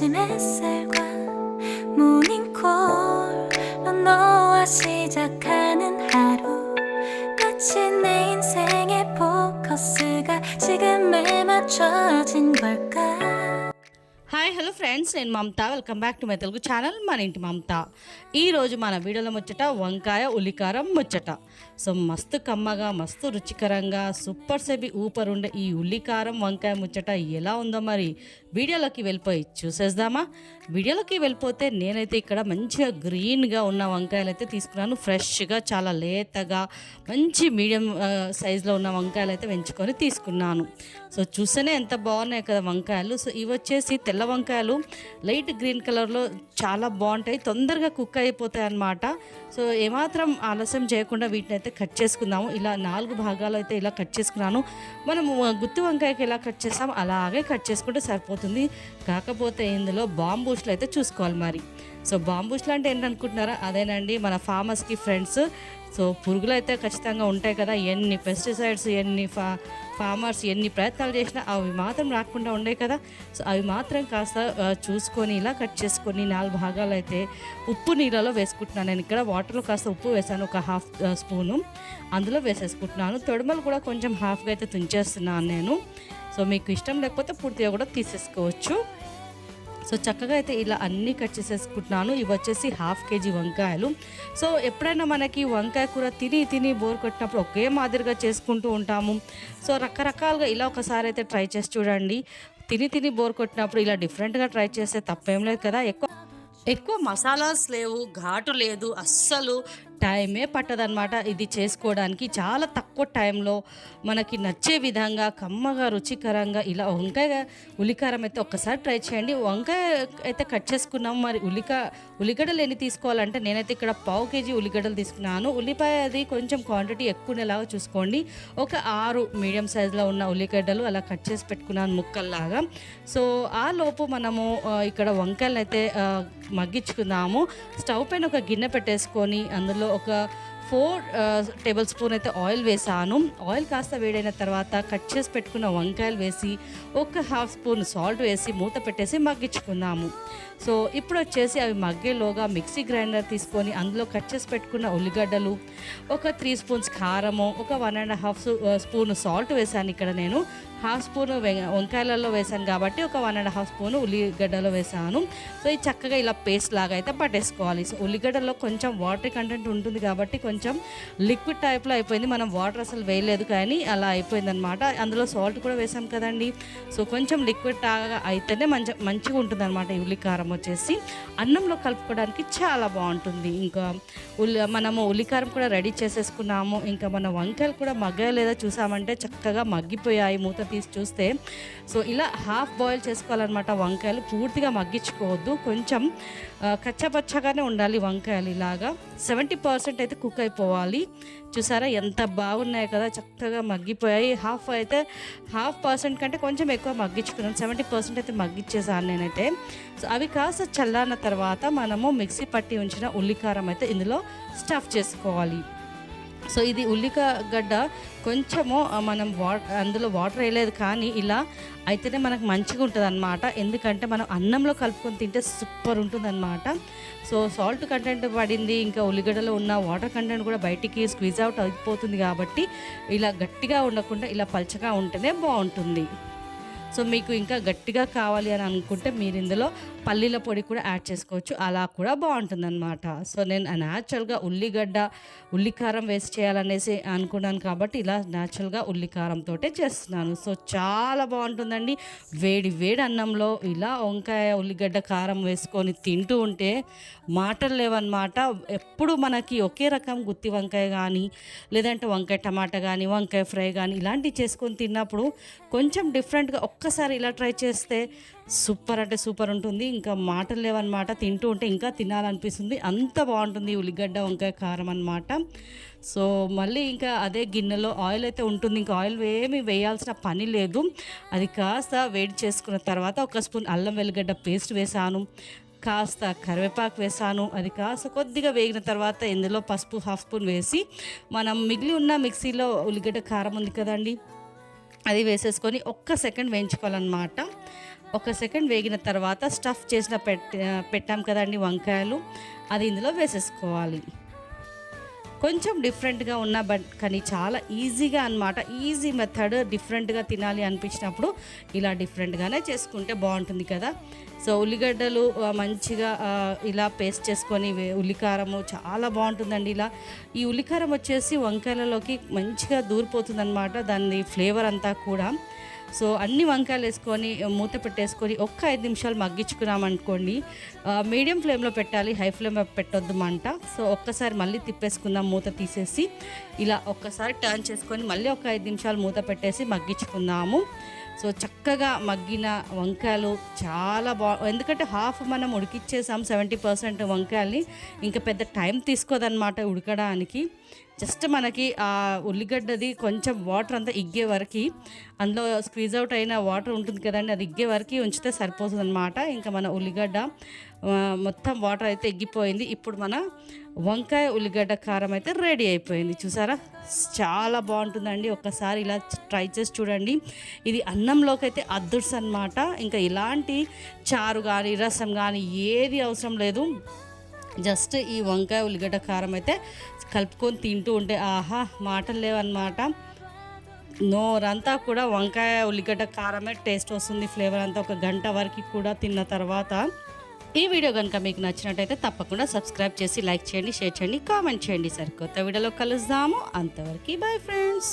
아침 햇살과 모닝콜로 너와 시작하는 하루 마치 내 인생의 포커스가 지금에 맞춰진 걸까 hi hello friends నేను Mamata welcome back to my Telugu channel మన ఇంటి మమత ఈరోజు మన వీడియోలో ముచ్చట వంకాయ ఉల్లికారం ముచ్చట సో మస్తు కమ్మగా మస్తు రుచికరంగా సూపర్ సెబి ఊపర్ ఉండే ఈ ఉల్లికారం వంకాయ ముచ్చట ఎలా ఉందో మరి వీడియోలోకి వెళ్ళిపోయి చూసేద్దామా? వీడియోలోకి వెళ్ళిపోతే నేనైతే ఇక్కడ మంచిగా గ్రీన్గా ఉన్న వంకాయలు అయితే తీసుకున్నాను. ఫ్రెష్గా చాలా లేతగా మంచి మీడియం సైజులో ఉన్న వంకాయలు అయితే పెంచుకొని తీసుకున్నాను. సో చూస్తేనే ఎంత బాగున్నాయి కదా వంకాయలు. సో ఇవి వచ్చేసి తెల్ల వంకాయలు లైట్ గ్రీన్ కలర్లో చాలా బాగుంటాయి తొందరగా కుక్ అయిపోతాయి అన్నమాట సో ఏమాత్రం ఆలస్యం చేయకుండా వీటిని అయితే కట్ చేసుకుందాము. ఇలా నాలుగు భాగాలు అయితే ఇలా కట్ చేసుకున్నాను. మనం గుత్తి వంకాయకి ఎలా కట్ చేస్తాం అలాగే కట్ చేసుకుంటే సరిపోతుంది. కాకపోతే ఇందులో బాంబూస్లు అయితే చూసుకోవాలి మరి. సో బాంబూస్లు అంటే ఏంటనుకుంటున్నారా? అదేనండి మన ఫార్మర్స్కి ఫ్రెండ్స్. సో పురుగులు అయితే ఖచ్చితంగా ఉంటాయి కదా. ఎన్ని పెస్టిసైడ్స్ ఎన్ని ఫా ఫార్మర్స్ ఎన్ని ప్రయత్నాలు చేసినా అవి మాత్రం రాకుండా ఉండే కదా. సో అవి మాత్రం కాస్త చూసుకొని ఇలా కట్ చేసుకొని నాలుగు భాగాలు అయితే ఉప్పు నీళ్ళలో వేసుకుంటున్నాను. నేను ఇక్కడ వాటర్లో కాస్త ఉప్పు వేసాను ఒక హాఫ్ స్పూను. అందులో వేసేసుకుంటున్నాను. తొడమలు కూడా కొంచెం హాఫ్గా అయితే తుంచేస్తున్నాను నేను. సో మీకు ఇష్టం లేకపోతే పూర్తిగా కూడా తీసేసుకోవచ్చు. సో చక్కగా అయితే ఇలా అన్నీ కట్ చేసేసుకుంటున్నాను. ఇవి వచ్చేసి హాఫ్ కేజీ వంకాయలు. సో ఎప్పుడైనా మనకి వంకాయ కూర తిని తిని బోర్ కొట్టినప్పుడు ఒకే మాదిరిగా చేసుకుంటూ ఉంటాము. సో రకరకాలుగా ఇలా ఒకసారి అయితే ట్రై చేసి చూడండి. తిని తిని బోర్ కొట్టినప్పుడు ఇలా డిఫరెంట్గా ట్రై చేస్తే తప్పేం లేదు కదా. ఎక్కువ ఎక్కువ మసాలాస్ లేవు ఘాటు లేదు. అస్సలు టైమే పట్టదనమాట ఇది చేసుకోవడానికి. చాలా తక్కువ టైంలో మనకి నచ్చే విధంగా కమ్మగా రుచికరంగా ఇలా వంకాయ ఉల్లికారం అయితే ఒక్కసారి ట్రై చేయండి. వంకాయ అయితే కట్ చేసుకున్నాం. మరి ఉల్లిక ఉల్లిగడ్డలు ఎన్ని తీసుకోవాలంటే నేనైతే ఇక్కడ పావు కేజీ ఉల్లిగడ్డలు తీసుకున్నాను. ఉల్లిపాయ అది కొంచెం క్వాంటిటీ ఎక్కువ ఉండేలాగా చూసుకోండి. ఒక ఆరు మీడియం సైజులో ఉన్న ఉల్లిగడ్డలు అలా కట్ చేసి పెట్టుకున్నాను ముక్కల్లాగా. సో ఆ లోపు మనము ఇక్కడ వంకాయలు అయితే మగ్గించుకుందాము. స్టవ్ పైన ఒక గిన్నె పెట్టేసుకొని అందులో ఒక ఫోర్ టేబుల్ స్పూన్ అయితే ఆయిల్ వేసాను. ఆయిల్ కాస్త వేడైన తర్వాత కట్ చేసి పెట్టుకున్న వంకాయలు వేసి ఒక హాఫ్ స్పూన్ సాల్ట్ వేసి మూత పెట్టేసి మగ్గించుకుందాము. సో ఇప్పుడు వచ్చేసి అవి మగ్గేలోగా మిక్సీ గ్రైండర్ తీసుకొని అందులో కట్ చేసి పెట్టుకున్న ఉల్లిగడ్డలు ఒక త్రీ స్పూన్స్ కారము ఒక one and half spoon salt వేసాను ఇక్కడ నేను. హాఫ్ స్పూన్ వంకాయలలో వేసాను కాబట్టి ఒక వన్ అండ్ హాఫ్ స్పూన్ ఉల్లిగడ్డలో వేసాను. సో ఇది చక్కగా ఇలా పేస్ట్ లాగా అయితే పట్టేసుకోవాలి. సో ఉల్లిగడ్డలో కొంచెం వాటర్ కంటెంట్ ఉంటుంది కాబట్టి కొంచెం లిక్విడ్ టైప్లో అయిపోయింది. మనం వాటర్ అసలు వేయలేదు కానీ అలా అయిపోయింది అనమాట అందులో సాల్ట్ కూడా వేసాం కదండి. సో కొంచెం లిక్విడ్ లాగా అయితేనే మంచి మంచిగా ఉంటుంది అనమాట ఈ ఉల్లికారం వచ్చేసి. అన్నంలో కలుపుకోవడానికి చాలా బాగుంటుంది. ఇంకా ఉల్లి మనము ఉల్లికారం కూడా రెడీ చేసేసుకున్నాము. ఇంకా మన వంకాయలు కూడా మగ్గలేదా చూసామంటే చక్కగా మగ్గిపోయాయి. మూత తీసి చూస్తే. సో ఇలా హాఫ్ బాయిల్ చేసుకోవాలన్నమాట వంకాయలు. పూర్తిగా మగ్గించుకోవద్దు. కొంచెం కచ్చపచ్చగానే ఉండాలి వంకాయలు ఇలాగా. సెవెంటీ పర్సెంట్ అయితే కుక్ అయిపోవాలి. చూసారా ఎంత బాగున్నాయి కదా చక్కగా మగ్గిపోయాయి. హాఫ్ అయితే హాఫ్ పర్సెంట్ కంటే కొంచెం ఎక్కువ మగ్గించుకున్నాను. సెవెంటీ పర్సెంట్ అయితే మగ్గిచ్చేసాను నేనైతే. సో అవి కాస్త చల్లారిన తర్వాత మనము మిక్సీ పట్టి ఉంచిన ఉల్లికారం అయితే ఇందులో స్టఫ్ చేసుకోవాలి. సో ఇది ఉల్లిగడ్డ కొంచెము మనం వా అందులో వాటర్ వేయలేదు కానీ ఇలా అయితేనే మనకు మంచిగా ఉంటుంది అనమాట ఎందుకంటే మనం అన్నంలో కలుపుకొని తింటే సూపర్ ఉంటుంది అనమాట సో సాల్ట్ కంటెంట్ పడింది ఇంకా ఉల్లిగడ్డలో ఉన్న వాటర్ కంటెంట్ కూడా బయటికి స్క్వీజ్ అవుట్ అయిపోతుంది కాబట్టి ఇలా గట్టిగా ఉండకుండా ఇలా పల్చగా ఉంటేనే బాగుంటుంది. సో మీకు ఇంకా గట్టిగా కావాలి అని అనుకుంటే మీరు ఇందులో పల్లీల పొడి కూడా యాడ్ చేసుకోవచ్చు. అలా కూడా బాగుంటుందన్నమాట. సో నేను న్యాచురల్గా ఉల్లిగడ్డ ఉల్లికారం వేస్ట్ చేయాలనేసి అనుకున్నాను కాబట్టి ఇలా న్యాచురల్గా ఉల్లికారంతో చేస్తున్నాను. సో చాలా బాగుంటుందండి. వేడి వేడి అన్నంలో ఇలా వంకాయ ఉల్లిగడ్డ కారం వేసుకొని తింటూ ఉంటే మాటలు లేవన్నమాట. ఎప్పుడు మనకి ఒకే రకం గుత్తి వంకాయ కానీ లేదంటే వంకాయ టమాటా కానీ వంకాయ ఫ్రై కానీ ఇలాంటివి చేసుకొని తిన్నప్పుడు కొంచెం డిఫరెంట్గా ఒక్కసారి ఇలా ట్రై చేస్తే సూపర్ అంటే సూపర్ ఉంటుంది. ఇంకా మాటలు లేవన్నమాట. తింటూ ఉంటే ఇంకా తినాలనిపిస్తుంది. అంత బాగుంటుంది ఉల్లిగడ్డ వంకాయ కారం అన్నమాట. సో మళ్ళీ ఇంకా అదే గిన్నెలో ఆయిల్ అయితే ఉంటుంది. ఇంకా ఆయిల్ ఏమి వేయాల్సిన పని లేదు. అది కాస్త వేడి చేసుకున్న తర్వాత ఒక స్పూన్ అల్లం వెల్లిగడ్డ పేస్ట్ వేసాను. కాస్త కరివేపాకు వేసాను. అది కాస్త కొద్దిగా వేగిన తర్వాత ఇందులో పసుపు హాఫ్ స్పూన్ వేసి మనం మిగిలి ఉన్న మిక్సీలో ఉల్లిగడ్డ కారం ఉంది కదండి అది వేసేసుకొని ఒక్క సెకండ్ వేయించుకోవాలన్నమాట. ఒక సెకండ్ వేగిన తర్వాత స్టఫ్ చేసిన పెట్టాం కదండి వంకాయలు అది ఇందులో వేసేసుకోవాలి. కొంచెం డిఫరెంట్గా ఉన్నా బట్ కానీ చాలా ఈజీగా అన్నమాట. ఈజీ మెథడ్ డిఫరెంట్గా తినాలి అనిపించినప్పుడు ఇలా డిఫరెంట్గానే చేసుకుంటే బాగుంటుంది కదా. సో ఉల్లిగడ్డలు మంచిగా ఇలా పేస్ట్ చేసుకొని ఉల్లికారము చాలా బాగుంటుందండి ఇలా. ఈ ఉల్లికారం వచ్చేసి వంకాయలలోకి మంచిగా దూరిపోతుంది అనమాట దాని ఫ్లేవర్ అంతా కూడా. సో అన్ని వంకాయలు వేసుకొని మూత పెట్టేసుకొని ఒక్క ఐదు నిమిషాలు మగ్గించుకున్నాం అనుకోండి మీడియం ఫ్లేమ్లో పెట్టాలి హై ఫ్లేమ్లో పెట్టొద్దు మంట. సో ఒక్కసారి మళ్ళీ తిప్పేసుకుందాం మూత తీసేసి ఇలా ఒక్కసారి టర్న్ చేసుకొని మళ్ళీ ఒక ఐదు నిమిషాలు మూత పెట్టేసి మగ్గించుకుందాము. సో చక్కగా మగ్గిన వంకాయలు చాలా బా ఎందుకంటే హాఫ్ మనం ఉడికిచ్చేసాం సెవెంటీ పర్సెంట్ వంకాయల్ని ఇంకా పెద్ద టైం తీసుకోదన్నమాట ఉడకడానికి. జస్ట్ మనకి ఆ ఉల్లిగడ్డది కొంచెం వాటర్ అంతా ఇగ్గే వరకు అందులో స్క్వీజ్ అవుట్ అయిన వాటర్ ఉంటుంది కదండి అది ఇగ్గే వరకు ఉంచితే సరిపోతుంది అనమాట ఇంకా మన ఉల్లిగడ్డ మొత్తం వాటర్ అయితే ఎగ్గిపోయింది ఇప్పుడు మన వంకాయ ఉల్లిగడ్డ కారం అయితే రెడీ అయిపోయింది. చూసారా? చాలా బాగుంటుందండి. ఒక్కసారి ఇలా ట్రై చేసి చూడండి. ఇది అన్నంలోకి అయితే అద్దుర్స్ అనమాట ఇంకా ఇలాంటి చారు కానీ రసం కానీ ఏది అవసరం లేదు. జస్ట్ ఈ వంకాయ ఉల్లిగడ్డ కారం అయితే కలుపుకొని తింటూ ఉంటే ఆహా మాటలు లేవన్నమాట. నోరంతా కూడా వంకాయ ఉల్లిగడ్డ కారమే టేస్ట్ వస్తుంది. ఫ్లేవర్ అంతా ఒక గంట వరకు కూడా తిన్న తర్వాత ఈ వీడియో కనుక మీకు నచ్చినట్టయితే తప్పకుండా సబ్స్క్రైబ్ చేసి లైక్ చేయండి షేర్ చేయండి కామెంట్ చేయండి సరికొత్త వీడియోలో కలుద్దాము. అంతవరకు బాయ్ ఫ్రెండ్స్.